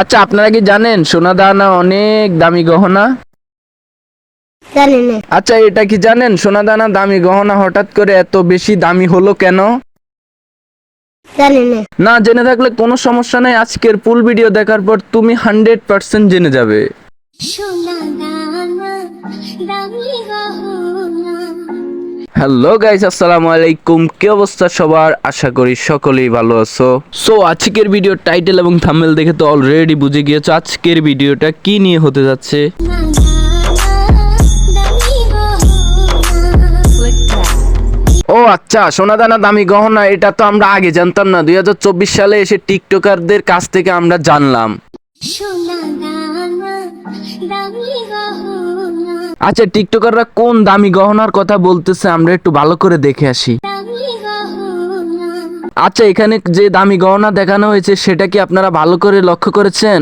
আচ্ছা আপনারা কি জানেন সোনা দানা অনেক দামি গহনা? আচ্ছা এটা কি জানেন সোনা দানা দামি গহনা হঠাৎ করে এত বেশি দামি হলো কেন? না। জেনে থাকলে কোনো সমস্যা নাই। আজকের ফুল ভিডিও দেখার পর তুমি হান্ড্রেড পার্সেন্ট জেনে যাবে। হ্যালো গাইস, আসসালামু আলাইকুম। কি অবস্থা সবার? আশা করি সকলেই ভালো আছো। সো আজকের ভিডিও টাইটেল এবং থাম্বনেল দেখে তো অলরেডি বুঝে গিয়েছো আজকের ভিডিওটা কি নিয়ে হতে যাচ্ছে। ও আচ্ছা সোনা দানা দামি গহনা, এটা তো আমরা আগে জানতাম না। দুই হাজার চব্বিশ সালে এসে টিকটকারদের কাছ থেকে আমরা জানলাম। আচ্ছা টিকটকাররা কোন দামি গহনার কথা বলতেছে আমরা একটু ভালো করে দেখে আসি। আচ্ছা এখানে যে দামি গহনা দেখানো হয়েছে, সেটা কি আপনারা ভালো করে লক্ষ্য করেছেন?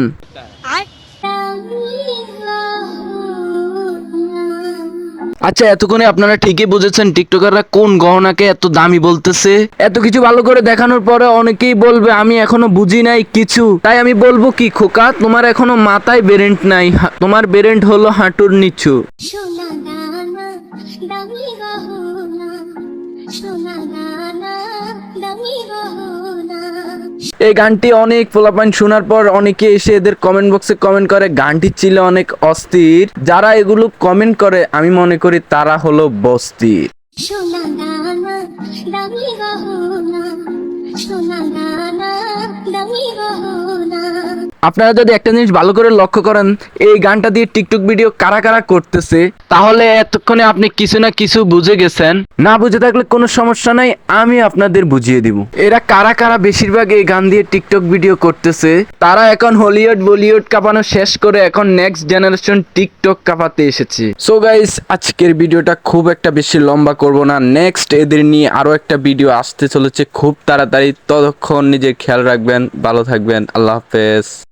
আচ্ছা এতক্ষণে আপনারা ঠিকই বুঝেছেন টিকটকাররা কোন গহনাকে এত দামি বলতেছে। এত কিছু ভালো করে দেখানোর পরে অনেকেই বলবে আমি এখনও বুঝি নাই কিছু। তাই আমি বলব কি খোকা তোমার এখনও মাথায় বেরেন্ট নাই। হা- তোমার বেরেন্ট হলো হাঁটুর নিচু। এই গানটি অনেক পোলাপান শোনার পর অনেকে এসে এদের কমেন্ট বক্সে কমেন্ট করে, গানটি ছিল অনেক অস্থির। যারা এগুলো কমেন্ট করে, আমি মনে করি তারা হলো বস্তির। আপনারা যদি একটা জিনিস ভালো করে লক্ষ্য করেন, এই গানটা দিয়ে টিকটক ভিডিও কারা কারা করতেছে, তাহলে এতক্ষণে আপনি কিছু না কিছু বুঝে গেছেন। না বুঝে থাকলে কোনো সমস্যা নাই, আমি আপনাদের বুঝিয়ে দিব। এরা কারা কারা বেশিরভাগ এই গান দিয়ে টিকটক ভিডিও করতেছে, তারা এখন হলিউড, বলিউড কাঁপানো শেষ করে এখন নেক্সট জেনারেশন টিকটক কাঁপাতে এসেছে। সো গাইস আজকের ভিডিওটা খুব একটা বেশি লম্বা করব না। নেক্সট এদের নিয়ে আরও একটা ভিডিও আসতে চলেছে খুব তাড়াতাড়ি। ততক্ষণ নিজের খেয়াল রাখবেন, ভালো থাকবেন। আল্লাহ হাফেজ।